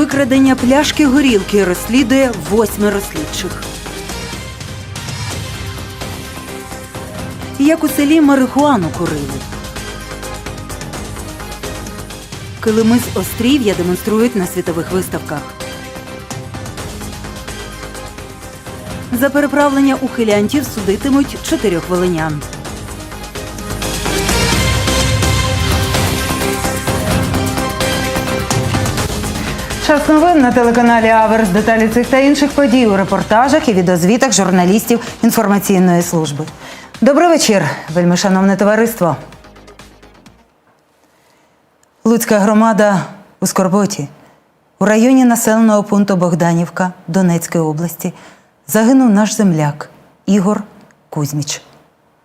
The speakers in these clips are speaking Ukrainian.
Викрадення пляшки горілки розслідує восьмеро слідчих. Як у селі марихуану курили. Килими з острів'я демонструють на світових виставках. За переправлення ухилянтів судитимуть чотирьох волинян. Час новин на телеканалі Аверс. Деталі цих та інших подій у репортажах і відеозвітах журналістів інформаційної служби. Добрий вечір, вельми шановне товариство. Луцька громада у Скорботі. У районі населеного пункту Богданівка Донецької області загинув наш земляк Ігор Кузьміч.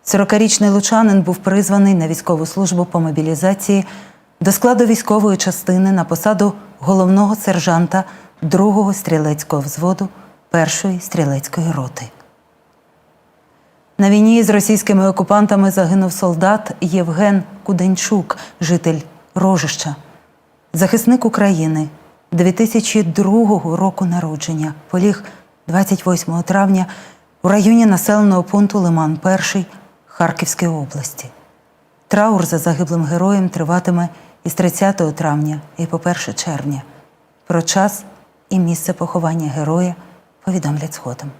40-річний лучанин був призваний на військову службу по мобілізації до складу військової частини на посаду головного сержанта 2-го стрілецького взводу 1-ї стрілецької роти. На війні з російськими окупантами загинув солдат Євген Куденчук, житель Рожища, захисник України 2002 року народження, поліг 28 травня у районі населеного пункту Лиман 1 Харківської області. Траур за загиблим героєм триватиме із 30 травня і по 1 червня. Про час і місце поховання героя повідомлять згодом.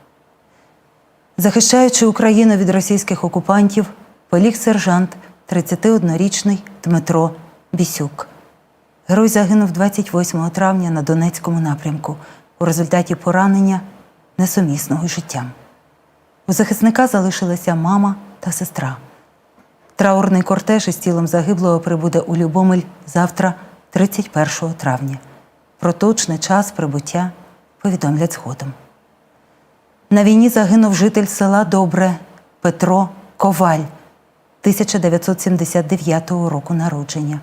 Захищаючи Україну від російських окупантів, поліг сержант 31-річний Дмитро Бісюк. Герой загинув 28 травня на Донецькому напрямку у результаті поранення несумісного з життям. У захисника залишилися мама та сестра. Траурний кортеж із тілом загиблого прибуде у Любомель завтра, 31 травня. Про точний час прибуття повідомлять згодом. На війні загинув житель села Добре Петро Коваль 1979 року народження.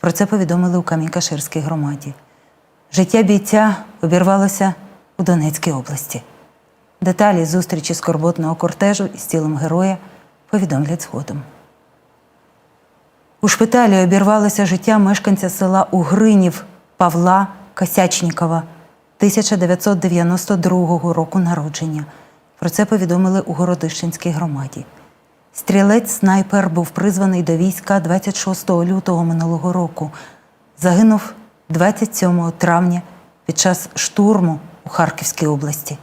Про це повідомили у Камінь-Каширській громаді. Життя бійця обірвалося у Донецькій області. Деталі зустрічі скорботного кортежу із тілом героя повідомлять згодом. У шпиталі обірвалося життя мешканця села Угринів Павла Косячнікова 1992 року народження. Про це повідомили у Городищенській громаді. Стрілець-снайпер був призваний до війська 26 лютого минулого року. Загинув 27 травня під час штурму у Харківській області.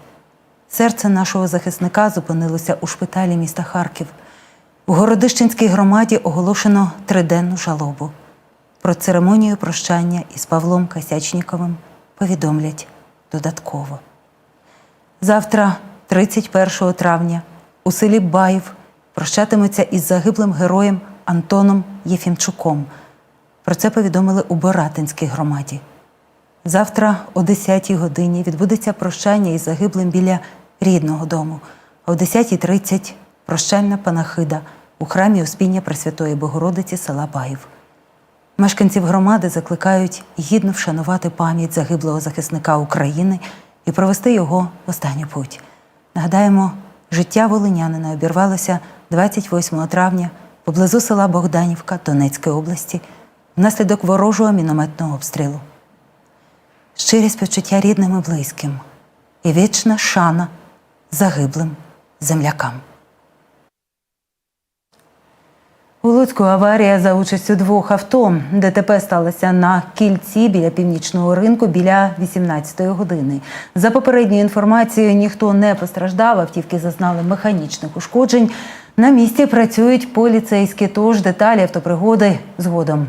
Серце нашого захисника зупинилося у шпиталі міста Харків. У Городищенській громаді оголошено триденну жалобу. Про церемонію прощання із Павлом Касячніковим повідомлять додатково. Завтра, 31 травня, у селі Баїв прощатимуться із загиблим героєм Антоном Єфімчуком. Про це повідомили у Боратинській громаді. Завтра о 10-й годині відбудеться прощання із загиблим біля рідного дому. А о 10.30 прощальна панахида у храмі Успіння Пресвятої Богородиці села Баїв. Мешканців громади закликають гідно вшанувати пам'ять загиблого захисника України і провести його в останню путь. Нагадаємо, життя волинянина обірвалося 28 травня поблизу села Богданівка Донецької області внаслідок ворожого мінометного обстрілу. Щирі співчуття рідним і близьким і вічна шана загиблим землякам. У Луцьку аварія за участю двох авто. ДТП сталося на кільці біля північного ринку біля 18-ї години. За попередньою інформацією, ніхто не постраждав, автівки зазнали механічних ушкоджень. На місці працюють поліцейські, тож деталі автопригоди згодом.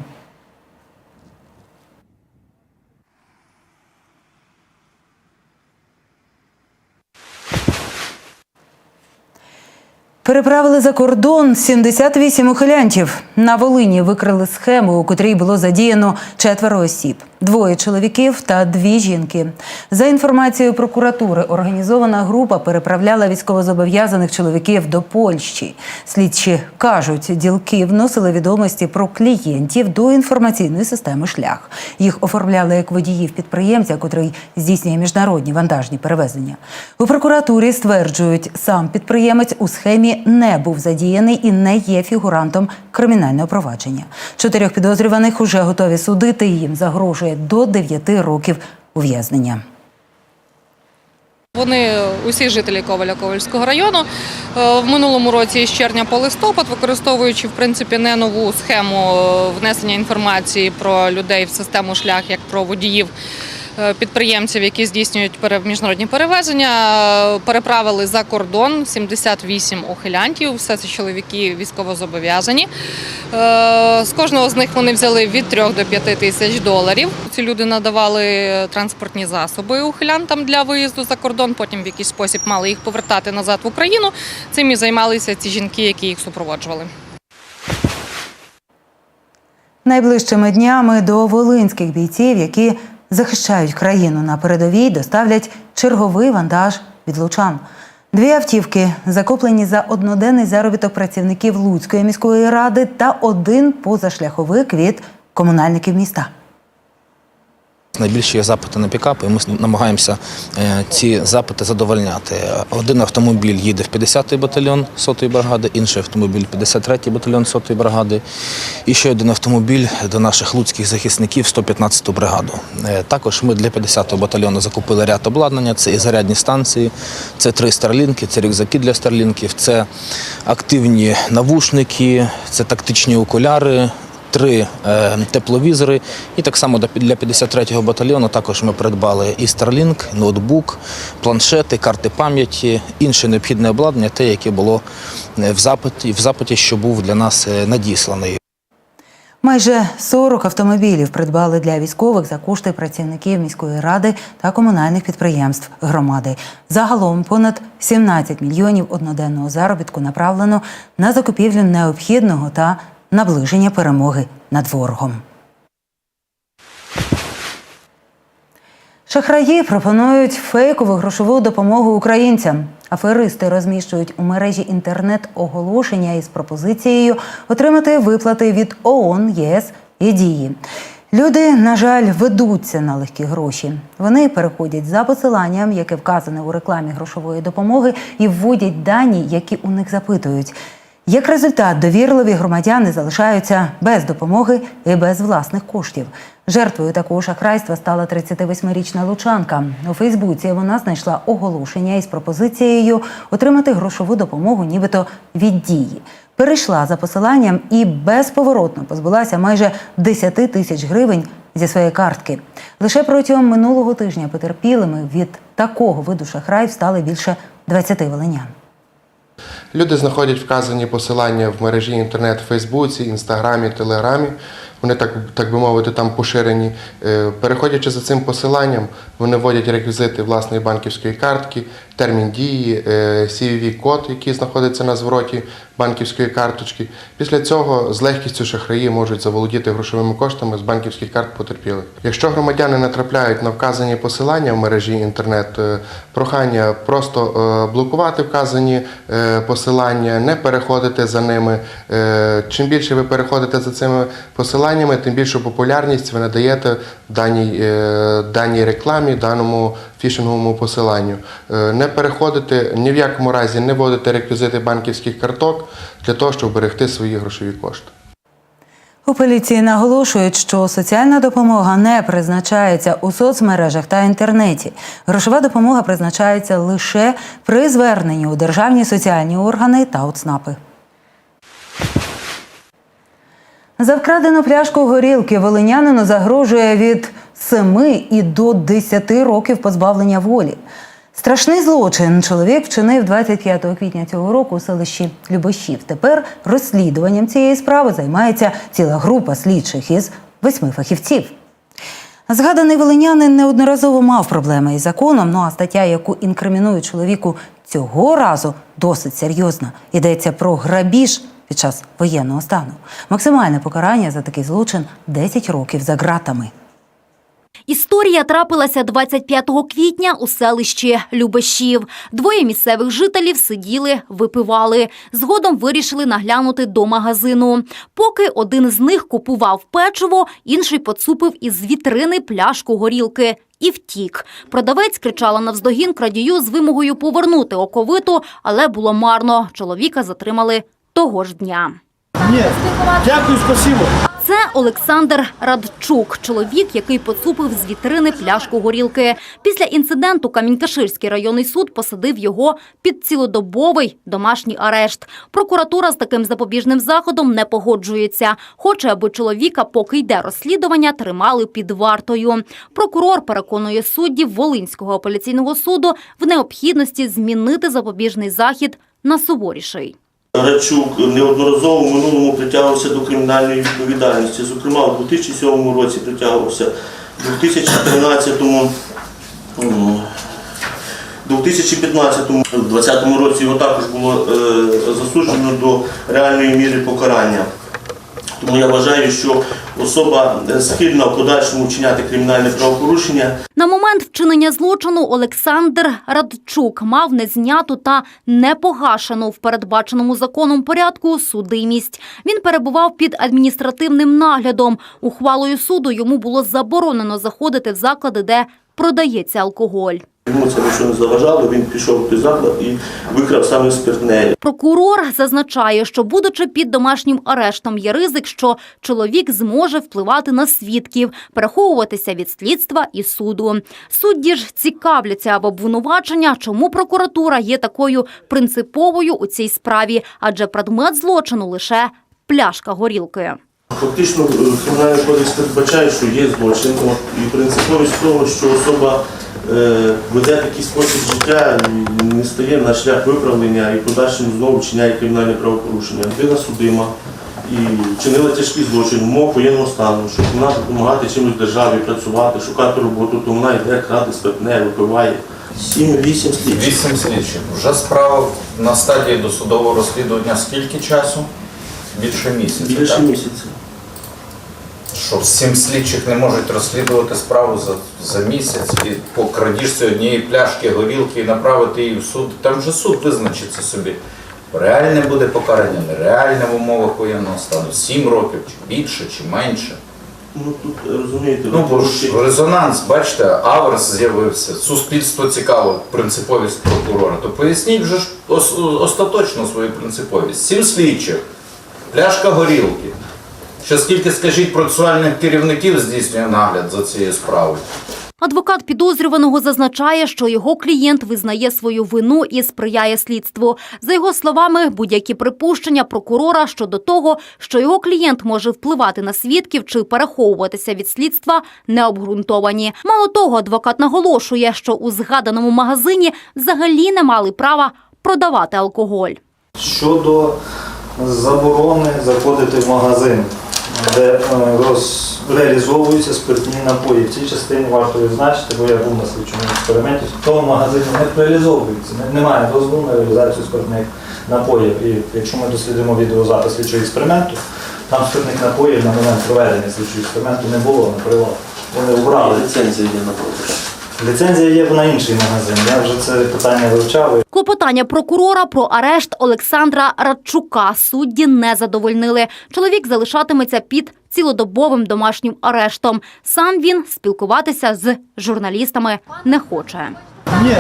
Переправили за кордон 78 ухилянтів. На Волині викрили схему, у котрій було задіяно четверо осіб: двоє чоловіків та дві жінки. За інформацією прокуратури, організована група переправляла військовозобов'язаних чоловіків до Польщі. Слідчі кажуть, ділки вносили відомості про клієнтів до інформаційної системи шлях. Їх оформляли як водіїв підприємця, котрий здійснює міжнародні вантажні перевезення. У прокуратурі стверджують, сам підприємець у схемі не був задіяний і не є фігурантом кримінального провадження. Чотирьох підозрюваних уже готові судити. Їм загрожує до 9 років ув'язнення. Вони усі жителі Коваля Ковальського району Е, в минулому році з червня по листопад, використовуючи в принципі не нову схему е, внесення інформації про людей в систему шлях, як про водіїв. Е, Підприємців, які здійснюють міжнародні перевезення, е, переправили за кордон 78 ухилянтів. Все це чоловіки військовозобов'язані. Е, З кожного з них вони взяли від 3 до 5 тисяч доларів. Ці люди надавали транспортні засоби ухилянтам для виїзду за кордон. Потім в якийсь спосіб мали їх повертати назад в Україну. Цим і займалися ці жінки, які їх супроводжували. Найближчими днями до волинських бійців, які захищають країну на передовій, доставлять черговий вантаж від лучан. Дві автівки закуплені за одноденний заробіток працівників Луцької міської ради та один позашляховик від комунальників міста. Найбільші є запити на пікапи, і ми намагаємося е, ці запити задовольняти. Один автомобіль їде в 50-й батальйон 100-ї бригади, інший автомобіль 53-й батальйон 100-ї бригади, і ще один автомобіль до наших луцьких захисників 115-ту бригаду. Е, Також ми для 50-го батальйону закупили ряд обладнання, це і зарядні станції, це три старлінки, це рюкзаки для старлінків, це активні навушники, це тактичні окуляри, три е, тепловізори. І так само для 53-го батальйону також ми придбали і Starlink, ноутбук, планшети, карти пам'яті, інше необхідне обладнання, те, яке було е, в запиті, в запиті, що був для нас е, надісланий. Майже 40 автомобілів придбали для військових за кошти працівників міської ради та комунальних підприємств громади. Загалом понад 17 мільйонів одноденного заробітку направлено на закупівлю необхідного та наближення перемоги над ворогом. Шахраї пропонують фейкову грошову допомогу українцям. Аферисти розміщують у мережі інтернет оголошення із пропозицією отримати виплати від ООН, ЄС і дії. Люди, на жаль, ведуться на легкі гроші. Вони переходять за посиланням, яке вказане у рекламі грошової допомоги, і вводять дані, які у них запитують. Як результат, довірливі громадяни залишаються без допомоги і без власних коштів. Жертвою такого шахрайства стала 38-річна лучанка. У Фейсбуці вона знайшла оголошення із пропозицією отримати грошову допомогу, нібито від дії. Перейшла за посиланням і безповоротно позбулася майже 10 тисяч гривень зі своєї картки. Лише протягом минулого тижня потерпілими від такого виду шахраїв стали більше 20 волинян. Люди знаходять вказані посилання в мережі інтернет, Фейсбуці, Інстаграмі, Телеграмі. Вони так, так би мовити, там поширені. Е, Переходячи за цим посиланням, вони вводять реквізити власної банківської картки, термін дії, е, CVV-код, який знаходиться на звороті банківської карточки. Після цього з легкістю шахраї можуть заволодіти грошовими коштами з банківських карт потерпілих. Якщо громадяни натрапляють на вказані посилання в мережі інтернет, е, прохання просто блокувати вказані посилання, не переходити за ними. Чим більше ви переходите за цими посиланнями, тим більшу популярність ви надаєте даній, е, даній рекламі, даному фішинговому посиланню. Е, Не переходити ні в якому разі не вводити реквізити банківських карток для того, щоб берегти свої грошові кошти. У поліції наголошують, що соціальна допомога не призначається у соцмережах та інтернеті. Грошова допомога призначається лише при зверненні у державні соціальні органи та ОЦНАПи. За вкрадену пляшку горілки волинянину загрожує від 7 і до 10 років позбавлення волі. Страшний злочин чоловік вчинив 25 квітня цього року у селищі Любощів. Тепер розслідуванням цієї справи займається ціла група слідчих із восьми фахівців. Згаданий волинянин неодноразово мав проблеми із законом. Ну а стаття, яку інкримінують чоловіку цього разу, досить серйозна. Йдеться про грабіж під час воєнного стану. Максимальне покарання за такий злочин 10 років за ґратами. Історія трапилася 25 квітня у селищі Любешів. Двоє місцевих жителів сиділи, випивали. Згодом вирішили наглянути до магазину. Поки один з них купував печиво, інший поцупив із вітрини пляшку горілки. І втік. Продавець кричала навздогін крадію з вимогою повернути оковиту, але було марно. Чоловіка затримали того ж дня. Ні, дякую, спасибо. Це Олександр Радчук, чоловік, який поцупив з вітрини пляшку горілки. Після інциденту Камінькаширський районний суд посадив його під цілодобовий домашній арешт. Прокуратура з таким запобіжним заходом не погоджується. Хоче, аби чоловіка, поки йде розслідування, тримали під вартою. Прокурор переконує суддів Волинського апеляційного суду в необхідності змінити запобіжний захід на суворіший. Радчук неодноразово в минулому притягувався до кримінальної відповідальності. Зокрема, у 2007 році притягувався, у 2013 м, 2015-2020 році його також було е, засуджено до реальної міри покарання. Тому я вважаю, що особа е, схильна в подальшому вчиняти кримінальне правопорушення На момент вчинення злочину Олександр Радчук мав незняту та непогашену в передбаченому законом порядку судимість. Він перебував під адміністративним наглядом. Ухвалою суду йому було заборонено заходити в заклади, де продається алкоголь. Йому це нічого не заважало. Він пішов той заклад і викрав саме спиртне. Прокурор зазначає, що, будучи під домашнім арештом, є ризик, що чоловік зможе впливати на свідків, переховуватися від слідства і суду. Судді ж цікавляться в обвинувачення, чому прокуратура є такою принциповою у цій справі, адже предмет злочину лише пляшка горілки. Фактично, е, кримінальний кодекс передбачає, що є злочин, і принциповість того, що особа веде такий спосіб життя, не стає на шлях виправлення і в подальшому знову вчиняє кримінальне правопорушення. Людина судима і вчинила тяжкий злочин, в умовах воєнного стану, щоб вона допомагати чимось державі, працювати, шукати роботу, то вона йде крати спиртне, випиває. 7-8 слідчих. Вісім слідчих. Вже справа на стадії досудового розслідування скільки часу? Більше місяця. Більше так? місяця. Що сім слідчих не можуть розслідувати справу за, за місяць і по крадіжці однієї пляшки горілки і направити її в суд. Там вже суд визначиться собі. Реальне буде покарання, нереальне в умовах воєнного стану. Сім років, чи більше, чи менше. Ну тут розумієте, Ну, бо ж резонанс, бачите, аверс з'явився, суспільство цікаво, принциповість прокурора. То поясніть вже ж ос- остаточно свою принциповість. Сім слідчих, пляшка горілки. Ще скільки, скажіть, процесуальних керівників здійснює нагляд за цією справою? Адвокат підозрюваного зазначає, що його клієнт визнає свою вину і сприяє слідству. За його словами, будь-які припущення прокурора щодо того, що його клієнт може впливати на свідків чи переховуватися від слідства, не обґрунтовані. Мало того, адвокат наголошує, що у згаданому магазині взагалі не мали права продавати алкоголь. Щодо заборони заходити в магазин, де е, реалізовуються спиртні напої. В цій частині варто відзначити, бо я був на слідчому експерименті, в тому магазині не реалізовується, немає дозволу на реалізацію спиртних напоїв. І якщо ми дослідимо відеозапис слідчого експерименту, там спиртних напоїв на момент проведення слідчого експерименту не було на прилад. Вони убрали. ліцензія є на продаж. Ліцензія є на інший магазин. Я вже це питання вивчав. Клопотання прокурора про арешт Олександра Радчука судді не задовольнили. Чоловік залишатиметься під цілодобовим домашнім арештом. Сам він спілкуватися з журналістами не хоче. Ні,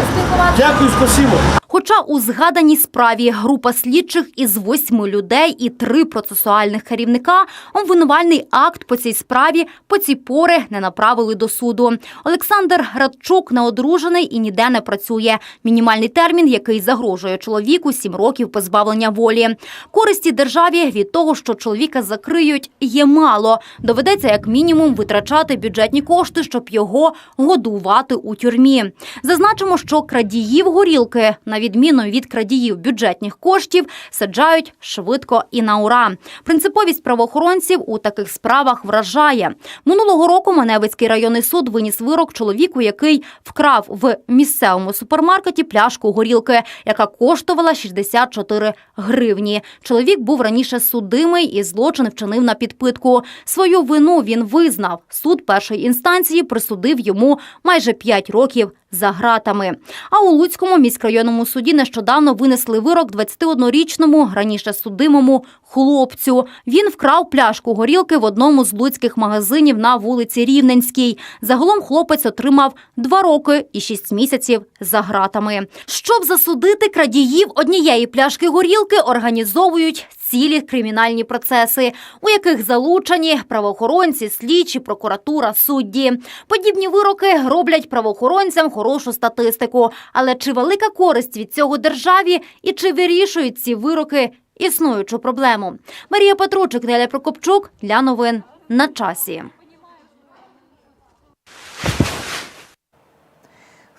дякую, спасибо. Хоча у згаданій справі група слідчих із восьми людей і три процесуальних керівника обвинувальний акт по цій справі по ці пори не направили до суду. Олександр Радчук неодружений і ніде не працює. Мінімальний термін, який загрожує чоловіку, сім років позбавлення волі. Користі державі від того, що чоловіка закриють, є мало. Доведеться як мінімум витрачати бюджетні кошти, щоб його годувати у тюрмі. Зазначимо, що крадіїв горілки, на відміну від крадіїв бюджетних коштів, саджають швидко і на ура. Принциповість правоохоронців у таких справах вражає. Минулого року Маневицький районний суд виніс вирок чоловіку, який вкрав в місцевому супермаркеті пляшку горілки, яка коштувала 64 гривні. Чоловік був раніше судимий і злочин вчинив на підпитку. Свою вину він визнав. Суд першої інстанції присудив йому майже 5 років за гратами. А у Луцькому міськрайонному суді нещодавно винесли вирок 21-річному, раніше судимому хлопцю. Він вкрав пляшку горілки в одному з луцьких магазинів на вулиці Рівненській. Загалом хлопець отримав два роки і шість місяців за гратами. Щоб засудити крадіїв однієї пляшки горілки, організовують цілі кримінальні процеси, у яких залучені правоохоронці, слідчі, прокуратура, судді. Подібні вироки роблять правоохоронцям хорошу статистику. Але чи велика користь від цього державі і чи вирішують ці вироки існуючу проблему? Марія Петручик, Неля Прокопчук для новин на часі.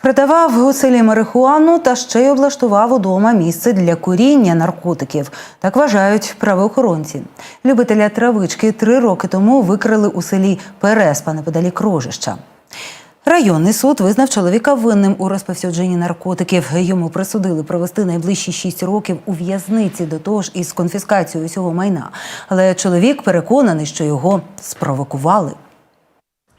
Продавав у селі марихуану та ще й облаштував удома місце для куріння наркотиків. Так вважають правоохоронці. Любителя травички три роки тому викрили у селі Переспа неподалік Рожища. Районний суд визнав чоловіка винним у розповсюдженні наркотиків. Йому присудили провести найближчі шість років у в'язниці до того ж із конфіскацією усього майна. Але чоловік переконаний, що його спровокували.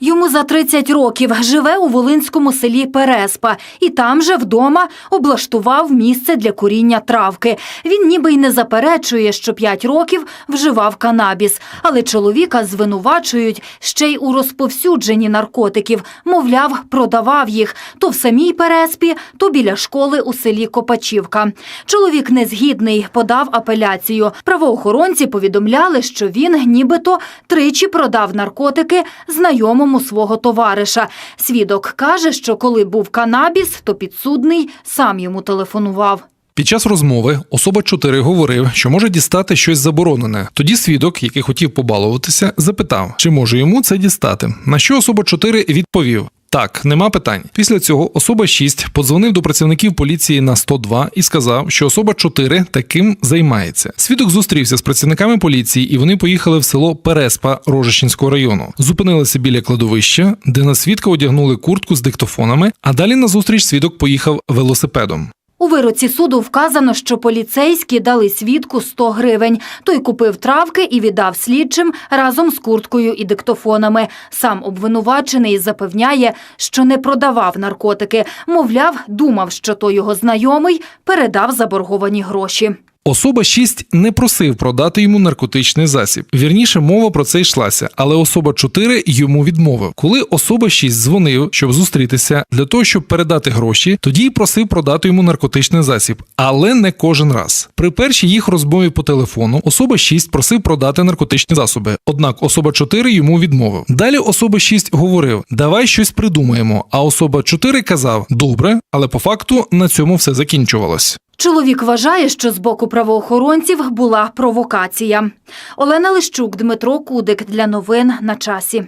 Йому за 30 років живе у волинському селі Переспа і там же вдома облаштував місце для куріння травки. Він ніби й не заперечує, що 5 років вживав канабіс, але чоловіка звинувачують ще й у розповсюдженні наркотиків. Мовляв, продавав їх то в самій Переспі, то біля школи у селі Копачівка. Чоловік незгідний, подав апеляцію. Правоохоронці повідомляли, що він нібито тричі продав наркотики знайомому свого товариша. Свідок каже, що коли був канабіс, то підсудний сам йому телефонував. Під час розмови особа 4 говорив, що може дістати щось заборонене. Тоді свідок, який хотів побалуватися, запитав, чи може йому це дістати. На що особа 4 відповів. Так, нема питань. Після цього особа 6 подзвонив до працівників поліції на 102 і сказав, що особа 4 таким займається. Свідок зустрівся з працівниками поліції, і вони поїхали в село Переспа Рожищенського району. Зупинилися біля кладовища, де на свідка одягнули куртку з диктофонами. А далі на зустріч свідок поїхав велосипедом. У вироці суду вказано, що поліцейські дали свідку 100 гривень. Той купив травки і віддав слідчим разом з курткою і диктофонами. Сам обвинувачений запевняє, що не продавав наркотики. Мовляв, думав, що то його знайомий передав заборговані гроші. Особа 6 не просив продати йому наркотичний засіб. Вірніше, мова про це йшлася, але особа 4 йому відмовив. Коли особа 6 дзвонив, щоб зустрітися для того, щоб передати гроші, тоді й просив продати йому наркотичний засіб, але не кожен раз. При першій їх розмові по телефону особа 6 просив продати наркотичні засоби. Однак особа 4 йому відмовив. Далі особа 6 говорив: давай щось придумаємо. А особа 4 казав: добре, але по факту на цьому все закінчувалось. Чоловік вважає, що з боку правоохоронців була провокація. Олена Лищук, Дмитро Кудик для новин на часі.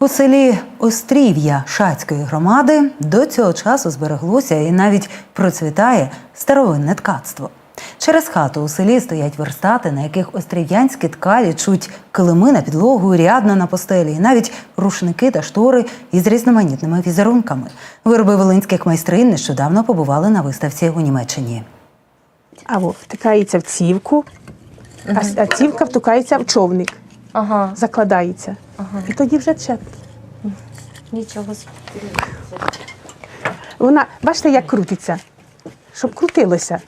У селі Острів'я Шацької громади до цього часу збереглося і навіть процвітає старовинне ткацтво. Через хату у селі стоять верстати, на яких острів'янські ткалі чуть килими на підлогу, рядно на постелі, і навіть рушники та штори із різноманітними візерунками. Вироби волинських майстрин нещодавно побували на виставці у Німеччині. А во, втикається в цівку, а, а цівка втикається в човник, Ага, закладається. І тоді вже чеп. нічого. Вона, бачите, як крутиться, щоб крутилося.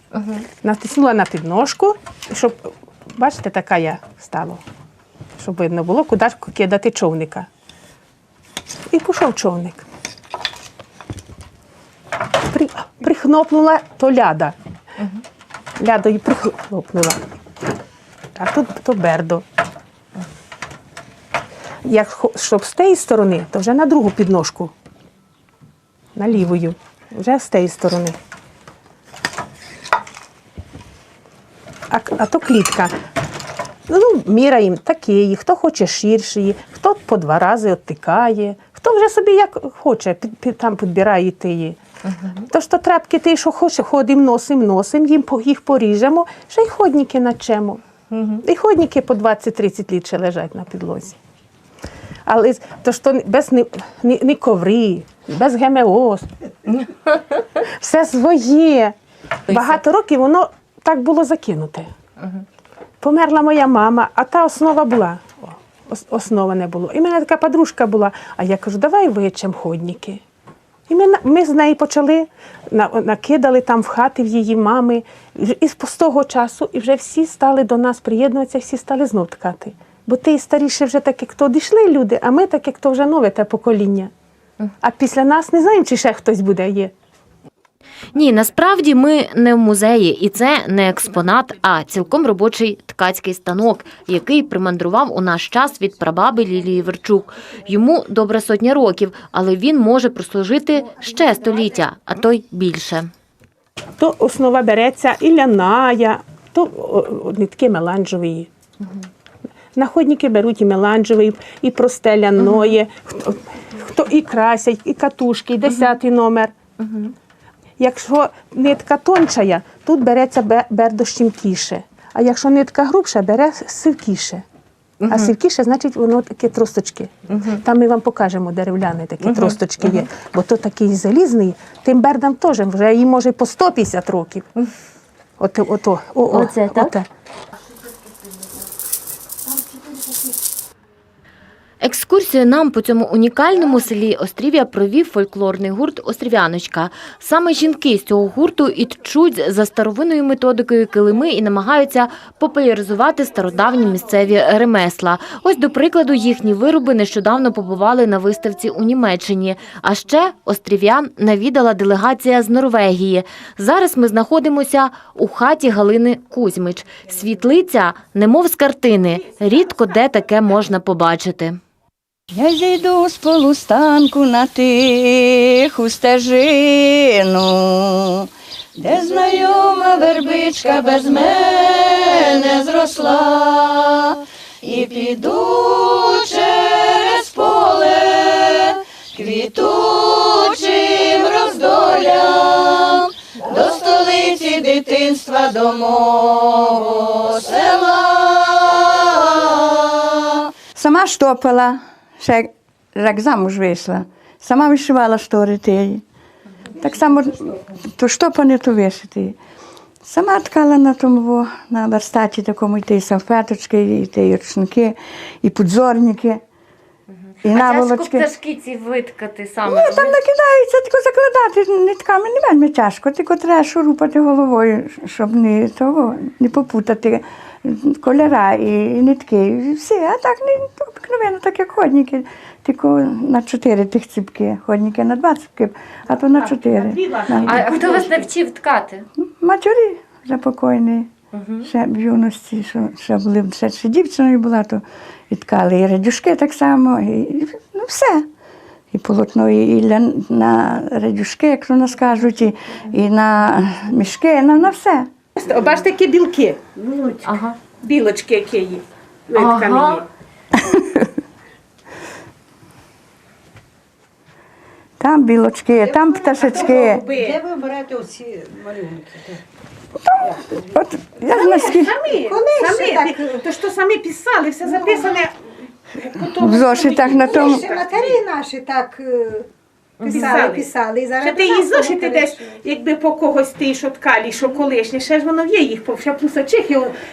Натиснула на підножку, щоб, бачите, така я стала, щоб видно було, куди ж кидати човника. І пішов човник. При, прихнопнула то ляда. Лядою прихлопнула. А тут то бердо. Як щоб з тієї сторони, то вже на другу підножку. На лівою. Вже з тієї сторони. А, а то клітка. Ну, міряємо такий, хто хоче ширший, хто по два рази оттикає, хто вже собі як хоче, під, під, там підбирає тиї. Тож то трапки ти, що хоче, ходимо, носимо, носимо, їм їх поріжемо, ще й ходники начемо. І ходники по 20-30 літ ще лежать на підлозі. Але то ж то без ні, ні, ні коври, без ГМО. Все своє. Багато років воно так було закинуте. Померла моя мама, а та основа була. Основа не було. І в мене така подружка була, а я кажу, давай вичем ходники. І ми, ми з нею почали, на- накидали там в хати в її мами. І з того часу і вже всі стали до нас приєднуватися, всі стали знов ткати. Бо ти старіше вже так, як то дійшли люди, а ми так, як то вже нове те покоління. А після нас не знаємо, чи ще хтось буде є. Ні, насправді ми не в музеї, і це не експонат, а цілком робочий ткацький станок, який примандрував у наш час від прабаби Лілії Верчук. Йому добра сотня років, але він може прослужити ще століття, а то й більше. То основа береться і ляная, то нитки меланжевої. Находники беруть і меланжевий, і просте ляної, хто, хто і красять, і катушки, і десятий номер. Якщо нитка тончая, тут береться бе- бердо щімкіше. А якщо нитка грубша, бере сивкіше. А сивкіше, значить, воно таке тросточки. Там ми вам покажемо дерев'яні такі тросточки є. Бо то такий залізний, тим бердам теж вже їй може по 150 років. От, ото, о, о, Оце, так? оте. Екскурсію нам по цьому унікальному селі Острів'я провів фольклорний гурт Острів'яночка. Саме жінки з цього гурту і тчуть за старовинною методикою килими і намагаються популяризувати стародавні місцеві ремесла. Ось, до прикладу, їхні вироби нещодавно побували на виставці у Німеччині. А ще острів'ян навідала делегація з Норвегії. Зараз ми знаходимося у хаті Галини Кузьмич. Світлиця, немов з картини. Рідко де таке можна побачити. Я зійду з полустанку на тиху стежину, де знайома вербичка без мене зросла, і піду через поле квітучим роздолям до столиці дитинства до мого села. Сама штопала, ще як замуж вийшла. Сама вишивала штори тієї. Так само то штопане, то вишити. Сама ткала на тому, на верстаті такому і ті салфеточки, і ті рушники, і подзорники, і наволочки. пташки ці виткати саме? Ну, там накидаються, тільки закладати нитками не вельми тяжко, тільки треба шурупати головою, щоб не, того, не попутати кольора і, нитки. І все, а так не обикновено, так як ходники. Тільки на чотири тих ціпки, ходники на два ціпки, а то на чотири. А хто вас навчив ткати? Матері вже покойні, ще в юності, що, що були ще, ще дівчиною була, то і ткали і радюшки так само, і, і ну все. І полотно, і, і ля, на радюшки, як у нас кажуть, і, і на мішки, на, на все. Бачите, які білки, Ага. білочки, які є. Ага. Там білочки, там пташечки. Де ви берете оці малюнки? От я ж наскільки Самі, самі, ти- то що самі писали, все записане. в зошитах на тому. Ще матері наші так е, писали, Писали. І зараз Ще ти її зошити десь, якби по когось ти що ткалі, що колишнє, ще ж воно є їх, ще плюсачих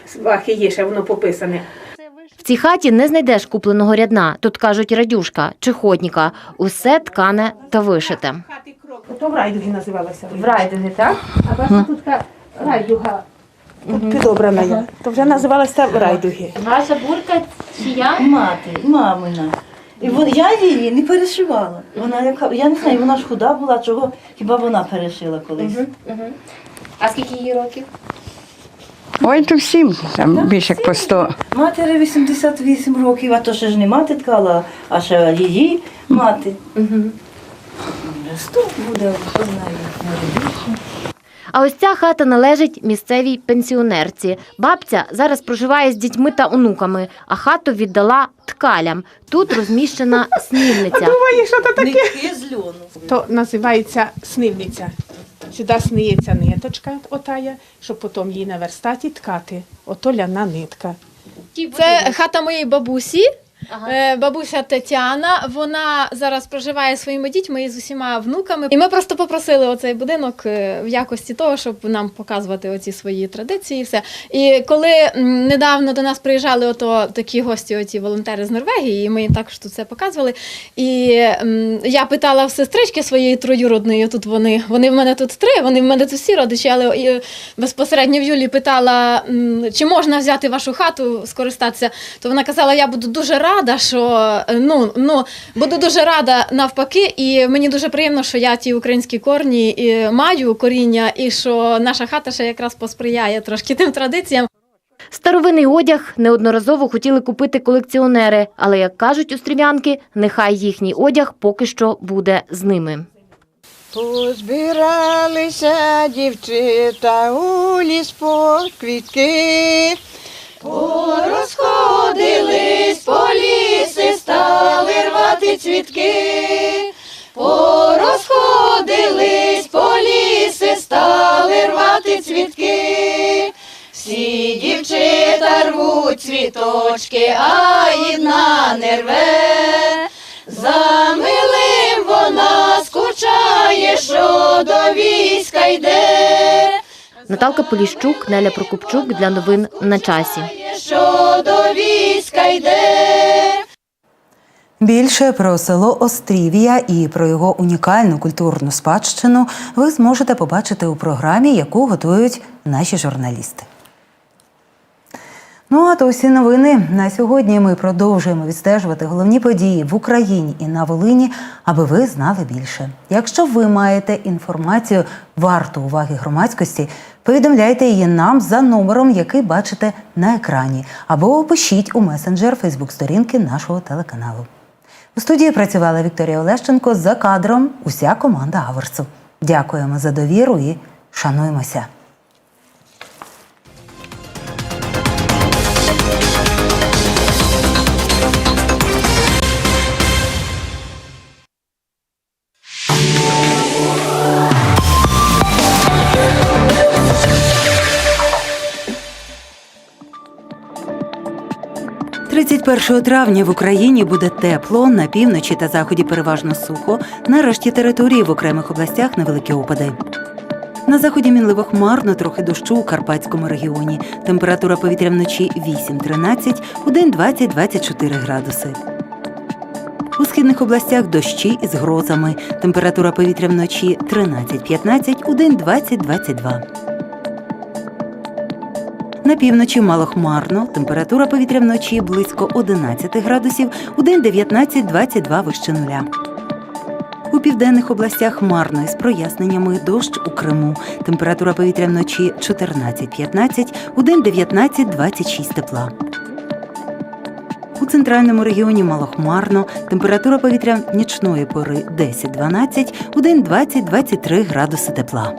свахи є, ще воно пописане. В цій хаті не знайдеш купленого рядна. Тут кажуть радюшка чи ходніка. Усе ткане та вишите. То в райдугі називалася. райдуги, так? А бачите, тут така райдуга підобрана. То вже називалася райдуги. Ваша бурка чия? Мати, мамина. І вон, я її не перешивала. Вона яка, я не знаю, вона ж худа була, чого хіба вона перешила колись. А скільки їй років? Ой, то всім там більше як по сто. Матері 88 років, а то ще ж не мати ткала, а ще її мати. Угу. Сто буде, хто знає, може більше. А ось ця хата належить місцевій пенсіонерці. Бабця зараз проживає з дітьми та онуками, а хату віддала ткалям. Тут розміщена снільниця. Думаю, що то таке? То називається снивниця. Сюди сниється ниточка, отая, щоб потім її на верстаті ткати. Ото ляна нитка. Це хата моєї бабусі. Е, Бабуся Тетяна, вона зараз проживає своїми дітьми і з усіма внуками. І ми просто попросили оцей будинок е, в якості того, щоб нам показувати оці свої традиції. І все. І коли недавно до нас приїжджали ото такі гості, оці волонтери з Норвегії, і ми їм також тут це показували. І я питала в сестрички своєї троюродної, тут вони, вони в мене тут три, вони в мене тут всі родичі, але і, безпосередньо в Юлі питала, чи можна взяти вашу хату, скористатися, то вона казала, я буду дуже рада, що е, ну, ну буду дуже рада навпаки, і мені дуже приємно, що я ті українські корні і маю коріння, і що наша хата ще якраз посприяє трошки тим традиціям. Старовинний одяг неодноразово хотіли купити колекціонери, але, як кажуть острів'янки, нехай їхній одяг поки що буде з ними. Позбиралися дівчата у ліс по квітки. Порозходились по ліси, стали рвати цвітки. Порозходились по ліси, стали рвати цвітки. Всі дівчата рвуть цвіточки, а одна не рве. За милим вона скучає, що до війська йде, Наталка Поліщук, Неля Прокопчук для новин на часі. Що до війська йде. Більше про село Острів'я і про його унікальну культурну спадщину ви зможете побачити у програмі, яку готують наші журналісти. Ну а то всі новини на сьогодні. Ми продовжуємо відстежувати головні події в Україні і на Волині, аби ви знали більше. Якщо ви маєте інформацію варту уваги громадськості, повідомляйте її нам за номером, який бачите на екрані, або пишіть у месенджер Фейсбук-сторінки нашого телеканалу. У студії працювала Вікторія Олещенко за кадром. Уся команда Аверсу. Дякуємо за довіру і шануємося. «31 травня в Україні буде тепло, на півночі та заході переважно сухо, на решті території в окремих областях невеликі опади. На заході мінливо хмарно, трохи дощу у Карпатському регіоні. Температура повітря вночі 8-13, у день 20-24 градуси. У східних областях дощі із грозами. Температура повітря вночі 13-15, у день 20-22. На півночі малохмарно. Температура повітря вночі близько 11 градусів, у день 19-22 вище нуля. У південних областях хмарно із проясненнями дощ у Криму. Температура повітря вночі 14-15, у день 19-26 тепла. У центральному регіоні малохмарно. Температура повітря нічної пори 10-12, у день 20-23 градуси тепла.